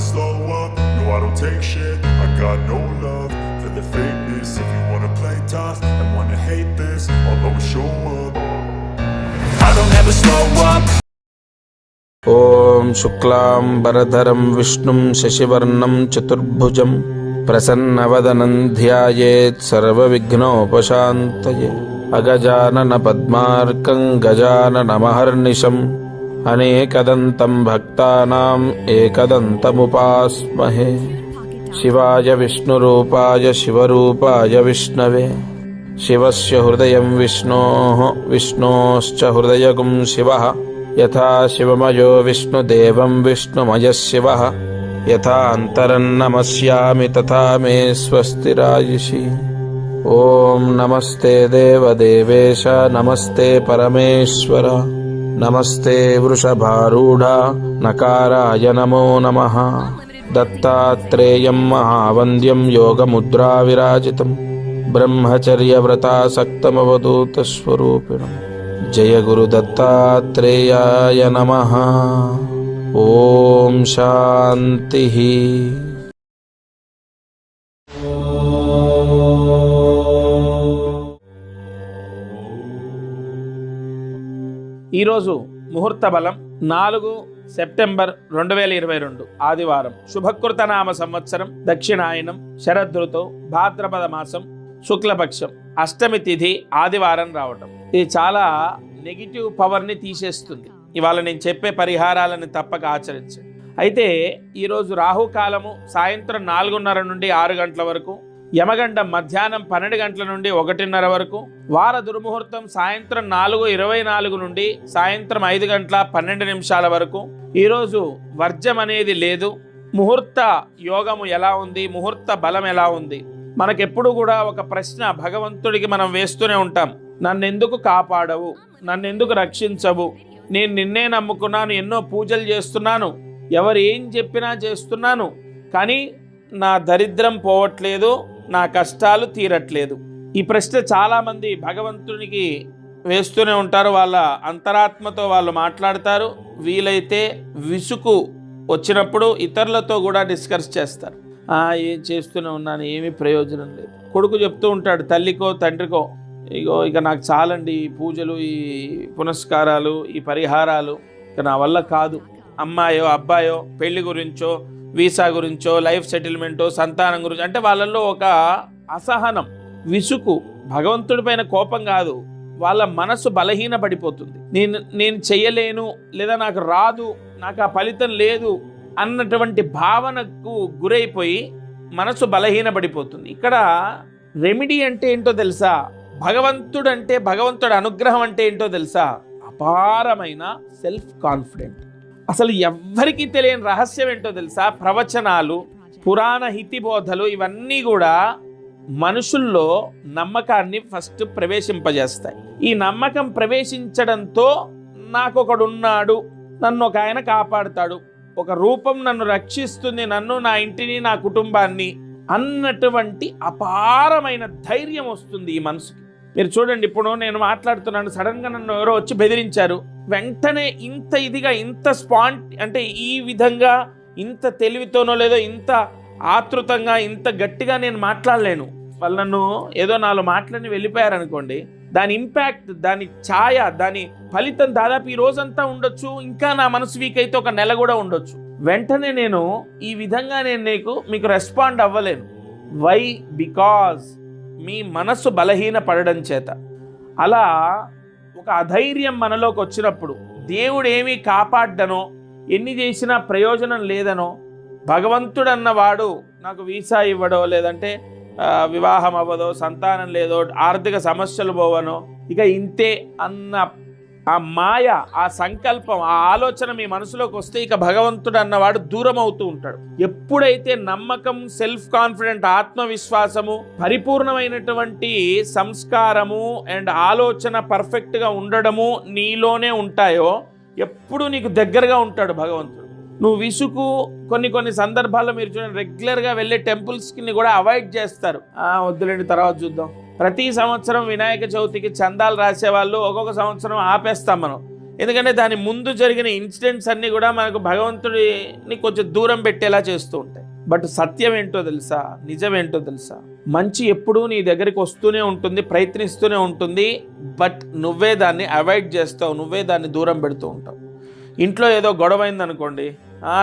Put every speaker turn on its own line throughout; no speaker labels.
never slow up, no I don't take shit I got no love for the fakeness If you wanna play tough and wanna hate this I'll always show up I don't ever slow up
ॐ शुक्लाम्बरधरं विष्णुं शशिवर्णं चतुर्भुजं प्रसन्नवदनं ध्यायेत् सर्वविघ्नोपशान्तये अगजाननपद्मार्कं गजाननमहर्निशम् अनेकदन्तं भक्तानाम् एकदन्तमुपास्महे शिवाय विष्णुरूपाय शिवरूपाय विष्णवे शिवस्य हृदयं विष्णोः विष्णोश्च हृदयगुं शिवः यथा शिवमयो विष्णुदेवं विष्णुमयः शिवः यथा अन्तरन्नमस्यामि तथा मे स्वस्तिरायुषि ॐ नमस्ते देवदेवेश नमस्ते परमेश्वर नमस्ते वृषभारूढा नकाराय नमो नमः दत्तात्रेयं महावन्द्यं योगमुद्राविराजितम् ब्रह्मचर्यव्रतासक्तमवधूतस्वरूपिणम् जय गुरुदत्तात्रेयाय नमः ॐ शान्तिः
ఈరోజు ముహూర్త బలం నాలుగు సెప్టెంబర్ రెండు వేల ఇరవై రెండు ఆదివారం. శుభకృత నామ సంవత్సరం దక్షిణాయనం శరదృతో భాద్రపద మాసం శుక్లపక్షం అష్టమి తిథి ఆదివారం రావటం. ఇది చాలా నెగిటివ్ పవర్ని తీసేస్తుంది. ఇవాళ నేను చెప్పే పరిహారాలను తప్పక ఆచరించండి. అయితే ఈరోజు రాహుకాలము సాయంత్రం నాలుగున్నర నుండి ఆరు గంటల వరకు యమగండం మధ్యాహ్నం పన్నెండు గంటల నుండి ఒకటిన్నర వరకు వార దుర్ముహూర్తం సాయంత్రం నాలుగు ఇరవై నాలుగు నుండి సాయంత్రం ఐదు గంటల పన్నెండు నిమిషాల వరకు. ఈరోజు వర్జం అనేది లేదు. ముహూర్త యోగము ఎలా ఉంది? ముహూర్త బలం ఎలా ఉంది? మనకెప్పుడు కూడా ఒక ప్రశ్న భగవంతుడికి మనం వేస్తూనే ఉంటాం. నన్నెందుకు కాపాడవు? నన్నెందుకు రక్షించవు? నేను నిన్నే నమ్ముకున్నాను ఎన్నో పూజలు చేస్తున్నాను. ఎవరు ఏం చెప్పినా చేస్తున్నాను. కానీ నా దరిద్రం పోవట్లేదు నా కష్టాలు తీరట్లేదు. ఈ ప్రశ్న చాలామంది భగవంతునికి వేస్తూనే ఉంటారు వాళ్ళ అంతరాత్మతో వాళ్ళు మాట్లాడతారు వీలైతే విసుకు వచ్చినప్పుడు ఇతరులతో కూడా డిస్కస్ చేస్తారు. ఏం చేస్తూనే ఉన్నాను ఏమీ ప్రయోజనం లేదు. కొడుకు చెప్తూ ఉంటాడు తల్లికో తండ్రికో ఇగో ఇక నాకు చాలండి ఈ పూజలు ఈ పునస్కారాలు ఈ పరిహారాలు ఇక నా వల్ల కాదు. అమ్మాయో అబ్బాయో పెళ్ళి గురించో వీసా గురించో లైఫ్ సెటిల్మెంటో సంతానం గురించి అంటే వాళ్ళల్లో ఒక అసహనం విసుకు భగవంతుడి పైన కోపం కాదు. వాళ్ళ మనసు బలహీన పడిపోతుంది నేను నేను చెయ్యలేను లేదా నాకు రాదు నాకు ఆ ఫలితం లేదు అన్నటువంటి భావనకు గురైపోయి మనసు బలహీన పడిపోతుంది ఇక్కడ రెమెడీ అంటే ఏంటో తెలుసా? భగవంతుడు అంటే భగవంతుడు అనుగ్రహం అంటే ఏంటో తెలుసా? అపారమైన సెల్ఫ్ కాన్ఫిడెంట్ అసలు ఎవ్వరికీ తెలియని రహస్యం ఏంటో తెలుసా? ప్రవచనాలు పురాణ హితిబోధలు ఇవన్నీ కూడా మనుషుల్లో నమ్మకాన్ని ఫస్ట్ ప్రవేశింపజేస్తాయి. ఈ నమ్మకం ప్రవేశించడంతో నాకు ఒకడున్నాడు నన్ను ఒక ఆయన కాపాడుతాడు ఒక రూపం నన్ను రక్షిస్తుంది నన్ను నా ఇంటిని నా కుటుంబాన్ని అన్నటువంటి అపారమైన ధైర్యం వస్తుంది ఈ మనసుకి. మీరు చూడండి ఇప్పుడు నేను మాట్లాడుతున్నాను సడన్గా నన్ను ఎవరో వచ్చి బెదిరించారు. వెంటనే ఇంత ఇదిగా ఇంత స్పాంట్ అంటే ఈ విధంగా ఇంత తెలివితోనో లేదో ఇంత ఆతృతంగా ఇంత గట్టిగా నేను మాట్లాడలేను. వాళ్ళు నన్ను ఏదో నాలుగు మాటలని వెళ్ళిపోయారనుకోండి దాని ఇంపాక్ట్ దాని ఛాయ దాని ఫలితం దాదాపు ఈ రోజంతా ఉండొచ్చు ఇంకా నా మనసు వీక్ అయితే ఒక నెల కూడా ఉండొచ్చు. వెంటనే నేను ఈ విధంగా నేను నీకు మీకు రెస్పాండ్ అవ్వలేను. వై బికాజ్ మీ మనస్సు బలహీన పడడం చేత. అలా ఒక అధైర్యం మనలోకి వచ్చినప్పుడు దేవుడు ఏమీ కాపాడ్డనో ఎన్ని చేసినా ప్రయోజనం లేదనో భగవంతుడన్నవాడు నాకు వీసా ఇవ్వడో లేదంటే వివాహం అవ్వదో సంతానం లేదో ఆర్థిక సమస్యలు పోవనో ఇక ఇంతే అన్న ఆ మాయ ఆ సంకల్పం ఆ ఆలోచన మీ మనసులోకి వస్తే ఇక భగవంతుడు అన్నవాడు దూరం అవుతూ ఉంటాడు. ఎప్పుడైతే నమ్మకం సెల్ఫ్ కాన్ఫిడెంట్ ఆత్మవిశ్వాసము పరిపూర్ణమైనటువంటి సంస్కారము అండ్ ఆలోచన పర్ఫెక్ట్గా ఉండడము నీలోనే ఉంటాయో ఎప్పుడు నీకు దగ్గరగా ఉంటాడు భగవంతుడు. నువ్వు విసుకు కొన్ని కొన్ని సందర్భాల్లో మీరు చూడండి రెగ్యులర్గా వెళ్ళే టెంపుల్స్కి కూడా అవాయిడ్ చేస్తారు. "ఆ, వద్దులేండి తర్వాత చూద్దాం. ప్రతి సంవత్సరం వినాయక చవితికి చందాలు రాసేవాళ్ళు ఒక్కొక్క సంవత్సరం ఆపేస్తాం మనం. ఎందుకంటే దాని ముందు జరిగిన ఇన్సిడెంట్స్ అన్నీ కూడా మనకు భగవంతుడిని కొంచెం దూరం పెట్టేలా చేస్తూ ఉంటాయి. బట్ సత్యం ఏంటో తెలుసా? నిజం ఏంటో తెలుసా? మంచి ఎప్పుడూ నీ దగ్గరికి వస్తూనే ఉంటుంది ప్రయత్నిస్తూనే ఉంటుంది. బట్ నువ్వే దాన్ని అవాయిడ్ చేస్తావు నువ్వే దాన్ని దూరం పెడుతూ ఉంటావు. ఇంట్లో ఏదో గొడవ అయింది అనుకోండి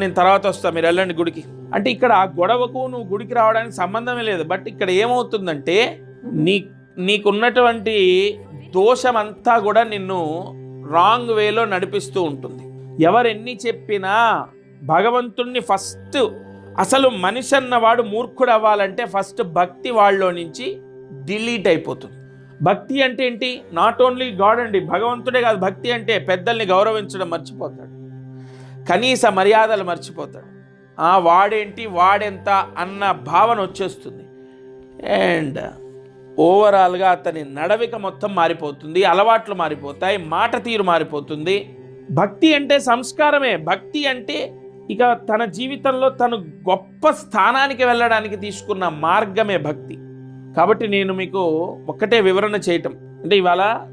నేను తర్వాత వస్తాను మీరు వెళ్ళండి గుడికి. అంటే ఇక్కడ ఆ గొడవకు నువ్వు గుడికి రావడానికి సంబంధమే లేదు. బట్ ఇక్కడ ఏమవుతుందంటే నీ నీకున్నటువంటి దోషమంతా కూడా నిన్ను రాంగ్ వేలో నడిపిస్తూ ఉంటుంది. ఎవరెన్ని చెప్పినా భగవంతుణ్ణి ఫస్ట్ అసలు మనిషి అన్నవాడు మూర్ఖుడు అవ్వాలంటే ఫస్ట్ భక్తి వాళ్ళలో నుంచి డిలీట్ అయిపోతుంది. భక్తి అంటే ఏంటి? నాట్ ఓన్లీ గాడ్ అండి భగవంతుడే కాదు భక్తి అంటే పెద్దల్ని గౌరవించడం మర్చిపోతాడు. కనీస మర్యాదలు మర్చిపోతాడు. ఆ వాడేంటి? వాడెంత? అన్న భావన వచ్చేస్తుంది. అండ్ ఓవరాల్గా అతని నడవిక మొత్తం మారిపోతుంది అలవాట్లు మారిపోతాయి మాట తీరు మారిపోతుంది. భక్తి అంటే సంస్కారమే. భక్తి అంటే ఇక తన జీవితంలో తను గొప్ప స్థానానికి వెళ్ళడానికి తీసుకున్న మార్గమే భక్తి. కాబట్టి నేను మీకు ఒక్కటే వివరణ చేయటం. అంటే ఇవాళ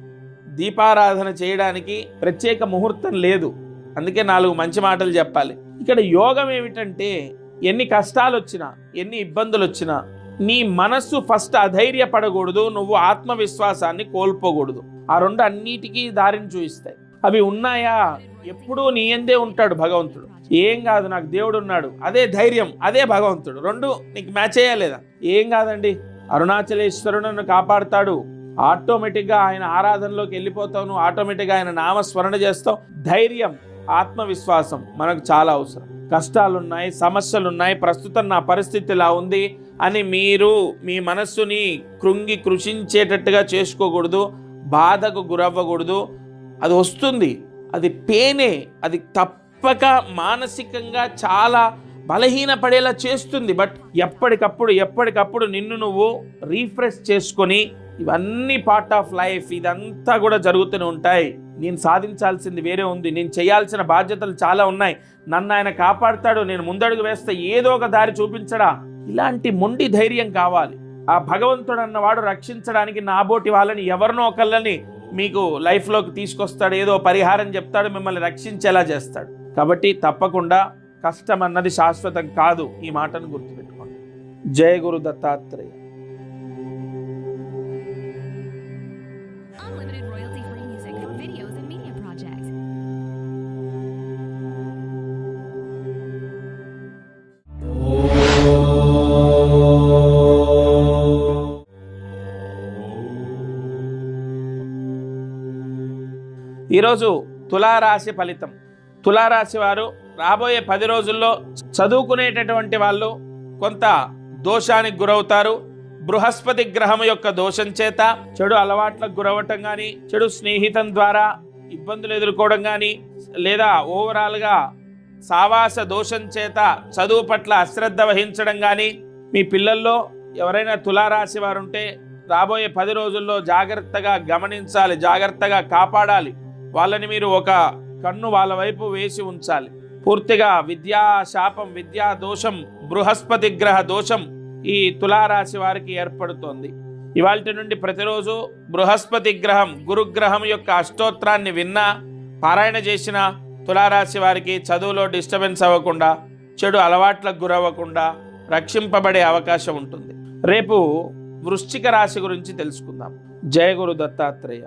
దీపారాధన చేయడానికి ప్రత్యేక ముహూర్తం లేదు. అందుకే నాలుగు మంచి మాటలు చెప్పాలి. ఇక్కడ యోగం ఏమిటంటే ఎన్ని కష్టాలు వచ్చినా ఎన్ని ఇబ్బందులు వచ్చినా నీ మనస్సు ఫస్ట్ అధైర్యపడకూడదు నువ్వు ఆత్మవిశ్వాసాన్ని కోల్పోకూడదు. ఆ రెండు అన్నిటికీ దారిని చూపిస్తాయి. అవి ఉన్నాయా? ఎప్పుడూ నీ ఎందే ఉంటాడు భగవంతుడు. ఏం కాదు నాకు దేవుడు ఉన్నాడు. అదే ధైర్యం అదే భగవంతుడు. రెండు నీకు మ్యాచ్ అయ్యలేదా ఏం కాదండి. అరుణాచలేశ్వరుడు నన్ను కాపాడుతాడు. ఆటోమేటిక్గా ఆయన ఆరాధనలోకి వెళ్ళిపోతావు ఆటోమేటిక్గా ఆయన నామస్మరణ చేస్తావు. ధైర్యం ఆత్మవిశ్వాసం మనకు చాలా అవసరం. కష్టాలున్నాయి సమస్యలున్నాయి ప్రస్తుతం నా పరిస్థితి ఇలా ఉంది. అని మీరు మీ మనస్సుని కృంగి కృషించేటట్టుగా చేసుకోకూడదు బాధకు గురవ్వకూడదు. అది వస్తుంది. అది పేనే. అది తప్పక మానసికంగా చాలా బలహీనపడేలా చేస్తుంది. బట్ ఎప్పటికప్పుడు ఎప్పటికప్పుడు నిన్ను నువ్వు రీఫ్రెష్ చేసుకొని ఇవన్నీ పార్ట్ ఆఫ్ లైఫ్ ఇదంతా కూడా జరుగుతూనే ఉంటాయి. నేను సాధించాల్సింది వేరే ఉంది. నేను చేయాల్సిన బాధ్యతలు చాలా ఉన్నాయి. నన్ను ఆయన కాపాడుతాడు. నేను ముందడుగు వేస్తే ఏదో ఒక దారి చూపించడా? ఇలాంటి మొండి ధైర్యం కావాలి. ఆ భగవంతుడు అన్నవాడు రక్షించడానికి నాబోటి వాళ్ళని ఎవరినో ఒకళ్ళని మీకు లైఫ్లోకి తీసుకొస్తాడు ఏదో పరిహారం చెప్తాడు మిమ్మల్ని రక్షించేలా చేస్తాడు. కాబట్టి తప్పకుండా కష్టం అన్నది శాశ్వతం కాదు ఈ మాటను గుర్తుపెట్టుకోండి. జయ గురు దత్తాత్రేయ. ఈరోజు తులారాశి ఫలితం. తులారాశి వారు రాబోయే పది రోజుల్లో చదువుకునేటటువంటి వాళ్ళు కొంత దోషానికి గురవుతారు. బృహస్పతి గ్రహం యొక్క దోషం చేత చెడు అలవాట్లకు గురవటం కానీ చెడు స్నేహితం ద్వారా ఇబ్బందులు ఎదుర్కోవడం కానీ లేదా ఓవరాల్గా సావాస దోషం చేత చదువు పట్ల అశ్రద్ధ వహించడం కానీ మీ పిల్లల్లో ఎవరైనా తులారాశి వారుంటే రాబోయే పది రోజుల్లో జాగ్రత్తగా గమనించాలి జాగ్రత్తగా కాపాడాలి. వాళ్ళని మీరు ఒక కన్ను వాళ్ళ వైపు వేసి ఉంచాలి. పూర్తిగా విద్యా శాపం విద్యా దోషం బృహస్పతి గ్రహ దోషం ఈ తులారాశి వారికి ఏర్పడుతోంది. ఇవాళ నుండి ప్రతిరోజు బృహస్పతి గ్రహం గురుగ్రహం యొక్క అష్టోత్రాన్ని విన్నా పారాయణ చేసిన తులారాశి వారికి చదువులో డిస్టర్బెన్స్ అవ్వకుండా చెడు అలవాట్లకు గురవ్వకుండా రక్షింపబడే అవకాశం ఉంటుంది. రేపు వృశ్చిక రాశి గురించి తెలుసుకుందాం. జయ గురు దత్తాత్రేయ.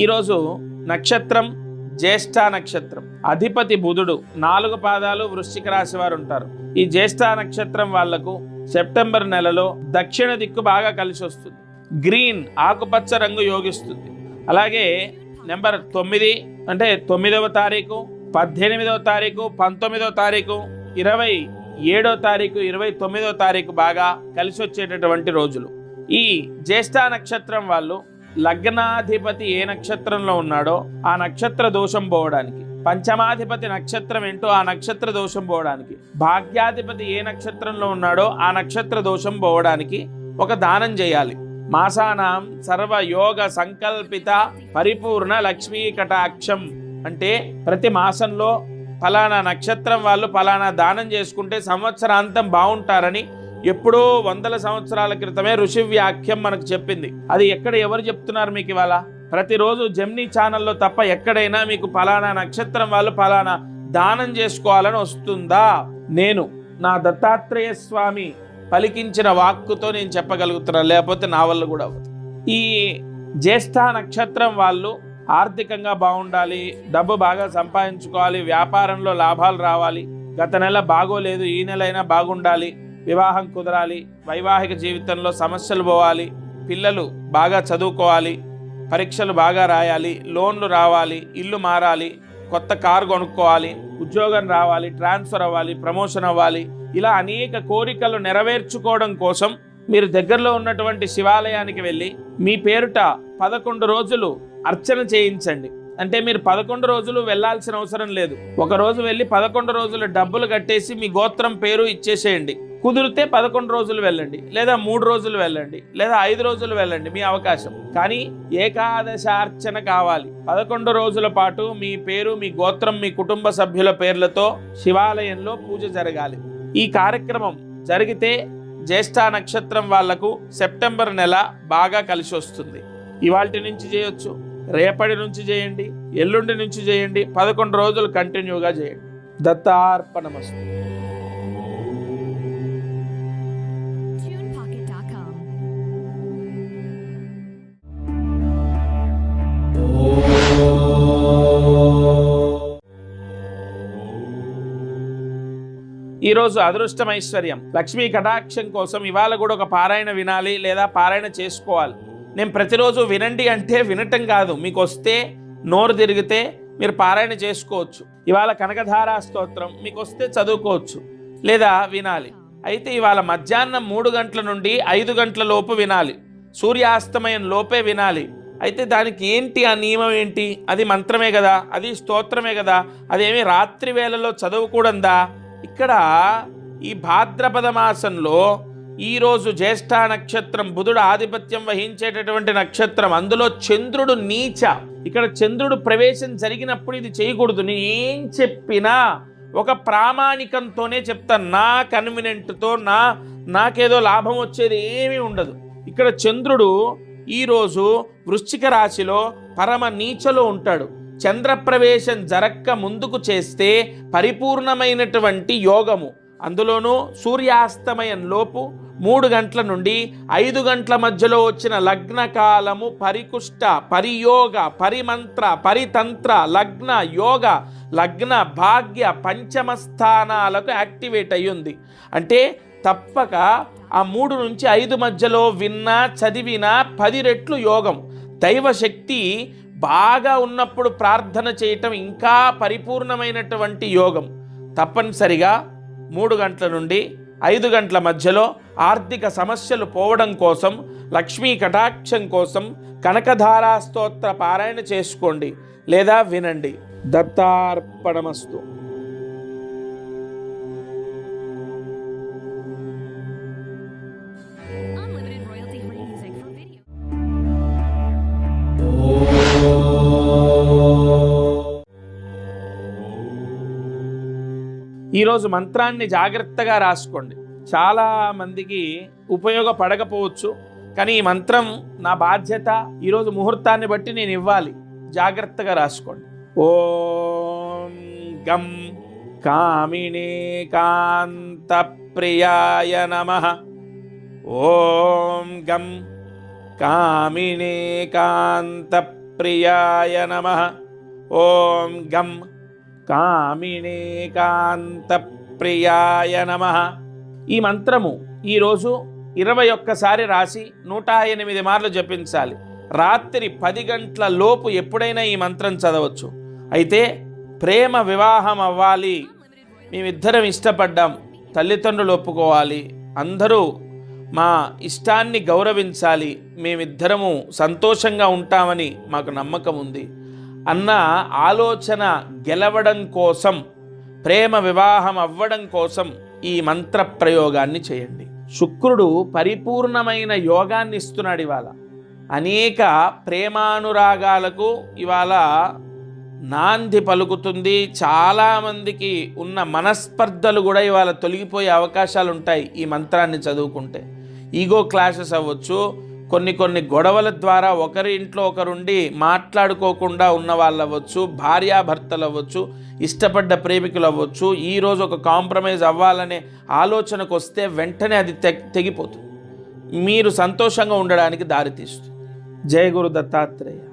ఈరోజు నక్షత్రం జ్యేష్ఠ నక్షత్రం. అధిపతి బుధుడు నాలుగు పాదాలు వృశ్చిక రాశి వారు ఉంటారు. ఈ జ్యేష్ఠ నక్షత్రం వాళ్ళకు సెప్టెంబర్ నెలలో దక్షిణ దిక్కు బాగా కలిసి వస్తుంది. గ్రీన్ ఆకుపచ్చ రంగు యోగిస్తుంది. అలాగే నెంబర్ తొమ్మిది అంటే తొమ్మిదవ తారీఖు పద్దెనిమిదవ తారీఖు పంతొమ్మిదవ తారీఖు ఇరవై ఏడో తారీఖు ఇరవై తొమ్మిదో తారీఖు బాగా కలిసి వచ్చేటటువంటి రోజులు. ఈ జ్యేష్ఠ నక్షత్రం వాళ్ళు లగ్నాధిపతి ఏ నక్షత్రంలో ఉన్నాడో ఆ నక్షత్ర దోషం పోవడానికి. పంచమాధిపతి నక్షత్రం ఏంటో ఆ నక్షత్ర దోషం పోవడానికి. భాగ్యాధిపతి ఏ నక్షత్రంలో ఉన్నాడో ఆ నక్షత్ర దోషం పోవడానికి ఒక దానం చేయాలి. మాసానాం సర్వయోగ సంకల్పిత పరిపూర్ణ లక్ష్మీ కటాక్షం అంటే ప్రతి మాసంలో ఫలానా నక్షత్రం వాళ్ళు ఫలానా దానం చేసుకుంటే సంవత్సరాంతం బాగుంటారని ఎప్పుడో వందల సంవత్సరాల క్రితమే ఋషి వ్యాఖ్యం మనకు చెప్పింది. అది ఎక్కడ ఎవరు చెప్తున్నారు మీకు ఇవాళ? ప్రతిరోజు జెమ్నీ ఛానల్లో తప్ప ఎక్కడైనా మీకు ఫలానా నక్షత్రం వాళ్ళు ఫలానా దానం చేసుకోవాలని వస్తుందా? నేను నా దత్తాత్రేయ స్వామి పలికించిన వాక్కుతో నేను చెప్పగలుగుతున్నాను లేకపోతే నా వల్ల కూడా ఈ జ్యేష్ఠ నక్షత్రం వాళ్ళు ఆర్థికంగా బాగుండాలి డబ్బు బాగా సంపాదించుకోవాలి వ్యాపారంలో లాభాలు రావాలి గత నెల బాగోలేదు ఈ నెల అయినా బాగుండాలి వివాహం కుదరాలి వైవాహిక జీవితంలో సమస్యలు పోవాలి పిల్లలు బాగా చదువుకోవాలి పరీక్షలు బాగా రాయాలి లోన్లు రావాలి ఇల్లు మారాలి కొత్త కారు కొనుక్కోవాలి ఉద్యోగం రావాలి ట్రాన్స్ఫర్ అవ్వాలి ప్రమోషన్ అవ్వాలి ఇలా అనేక కోరికలు నెరవేర్చుకోవడం కోసం మీరు దగ్గరలో ఉన్నటువంటి శివాలయానికి వెళ్ళి మీ పేరుట పదకొండు రోజులు అర్చన చేయించండి. అంటే మీరు పదకొండు రోజులు వెళ్ళాల్సిన అవసరం లేదు. ఒక రోజు వెళ్ళి పదకొండు రోజులు డబ్బులు కట్టేసి మీ గోత్రం పేరు ఇచ్చేసేయండి. కుదిరితే పదకొండు రోజులు వెళ్ళండి లేదా మూడు రోజులు వెళ్ళండి లేదా ఐదు రోజులు వెళ్ళండి మీ అవకాశం. కానీ ఏకాదశార్చన కావాలి. పదకొండు రోజుల పాటు మీ పేరు మీ గోత్రం మీ కుటుంబ సభ్యుల పేర్లతో శివాలయంలో పూజ జరగాలి. ఈ కార్యక్రమం జరిగితే జ్యేష్ఠ నక్షత్రం వాళ్ళకు సెప్టెంబర్ నెల బాగా కలిసి వస్తుంది. ఇవాల్టి నుంచి చేయొచ్చు రేపటి నుంచి చేయండి ఎల్లుండి నుంచి చేయండి పదకొండు రోజులు కంటిన్యూగా చేయండి. దత్తార్పణమస్తు. ఈరోజు అదృష్టం ఐశ్వర్యం. లక్ష్మీ కటాక్షం కోసం ఇవాళ కూడా ఒక పారాయణ వినాలి లేదా పారాయణ చేసుకోవాలి. నేను ప్రతిరోజు వినండి అంటే వినటం కాదు. మీకు వస్తే నోరు తిరిగితే మీరు పారాయణ చేసుకోవచ్చు. ఇవాళ కనకధారా స్తోత్రం మీకు వస్తే చదువుకోవచ్చు లేదా వినాలి. అయితే ఇవాళ మధ్యాహ్నం మూడు గంటల నుండి ఐదు గంటల లోపు వినాలి. సూర్యాస్తమయం లోపే వినాలి. అయితే దానికి ఏంటి ఆ నియమం ఏంటి? అది మంత్రమే కదా? అది స్తోత్రమే కదా? అదేమి రాత్రి వేళలో చదువుకూడందా? ఇక్కడ ఈ భాద్రపద మాసంలో ఈరోజు జ్యేష్ఠ నక్షత్రం బుధుడు ఆధిపత్యం వహించేటటువంటి నక్షత్రం అందులో చంద్రుడు నీచ. ఇక్కడ చంద్రుడు ప్రవేశం జరిగినప్పుడు ఇది చేయకూడదు. నేను ఏం చెప్పినా ఒక ప్రామాణికంతోనే చెప్తాను నా కన్వీనెంట్తో నా నాకేదో లాభం వచ్చేది ఏమీ ఉండదు. ఇక్కడ చంద్రుడు ఈరోజు వృశ్చిక రాశిలో పరమ నీచలో ఉంటాడు. చంద్రప్రవేశం జరక్క ముందుకు చేస్తే పరిపూర్ణమైనటువంటి యోగము. అందులోనూ సూర్యాస్తమయం లోపు మూడు గంటల నుండి ఐదు గంటల మధ్యలో వచ్చిన లగ్న కాలము పరికుష్ట పరియోగ పరిమంత్ర పరితంత్ర లగ్న యోగ లగ్న భాగ్య పంచమ స్థానాలకు యాక్టివేట్ అయ్యింది. అంటే తప్పక ఆ మూడు నుంచి ఐదు మధ్యలో విన్నా చదివినా పది రెట్లు యోగం. దైవశక్తి బాగా ఉన్నప్పుడు ప్రార్థన చేయటం ఇంకా పరిపూర్ణమైనటువంటి యోగం. తప్పనిసరిగా మూడు గంటల నుండి ఐదు గంటల మధ్యలో ఆర్థిక సమస్యలు పోవడం కోసం లక్ష్మీ కటాక్షం కోసం కనకధారా స్తోత్ర పారాయణ చేసుకోండి లేదా వినండి. దత్తార్పణమస్తు. ఈరోజు మంత్రాన్ని జాగ్రత్తగా రాసుకోండి. చాలా మందికి ఉపయోగపడకపోవచ్చు కానీ ఈ మంత్రం నా బాధ్యత ఈరోజు ముహూర్తాన్ని బట్టి నేను ఇవ్వాలి. జాగ్రత్తగా రాసుకోండి. ఓం గం కామినీ కాంత ప్రియాయ నమ. ఓం గం కామినీ కాంత ప్రియాయ నమ. ఓం గం కామినేకాంత ప్రియాయ నమ. ఈ మంత్రము ఈరోజు ఇరవై ఒక్కసారి రాసి నూట ఎనిమిది మార్లు జపించాలి. రాత్రి పది గంటల లోపు ఎప్పుడైనా ఈ మంత్రం చదవచ్చు. అయితే ప్రేమ వివాహం అవ్వాలి. మేమిద్దరం ఇష్టపడ్డాం. తల్లిదండ్రులు ఒప్పుకోవాలి. అందరూ మా ఇష్టాన్ని గౌరవించాలి. మేమిద్దరము సంతోషంగా ఉంటామని మాకు నమ్మకం ఉంది. అన్న ఆలోచన గెలవడం కోసం ప్రేమ వివాహం అవ్వడం కోసం ఈ మంత్ర ప్రయోగాన్ని చేయండి. శుక్రుడు పరిపూర్ణమైన యోగాన్ని ఇస్తున్నాడు ఇవాళ. అనేక ప్రేమానురాగాలకు ఇవాళ నాంది పలుకుతుంది. చాలామందికి ఉన్న మనస్పర్ధలు కూడా ఇవాళ తొలగిపోయే అవకాశాలు ఉంటాయి ఈ మంత్రాన్ని చదువుకుంటే. ఈగో క్లాషెస్ అవ్వచ్చు కొన్ని కొన్ని గొడవల ద్వారా ఒకరి ఇంట్లో ఒకరుండి మాట్లాడుకోకుండా ఉన్న వాళ్ళు అవ్వచ్చు భార్యాభర్తలు అవ్వచ్చు ఇష్టపడ్డ ప్రేమికులు అవ్వచ్చు ఈరోజు ఒక కాంప్రమైజ్ అవ్వాలనే ఆలోచనకు వస్తే వెంటనే అది తె తెగిపోతుంది. మీరు సంతోషంగా ఉండడానికి దారితీస్తుంది. జయ గురు దత్తాత్రేయ.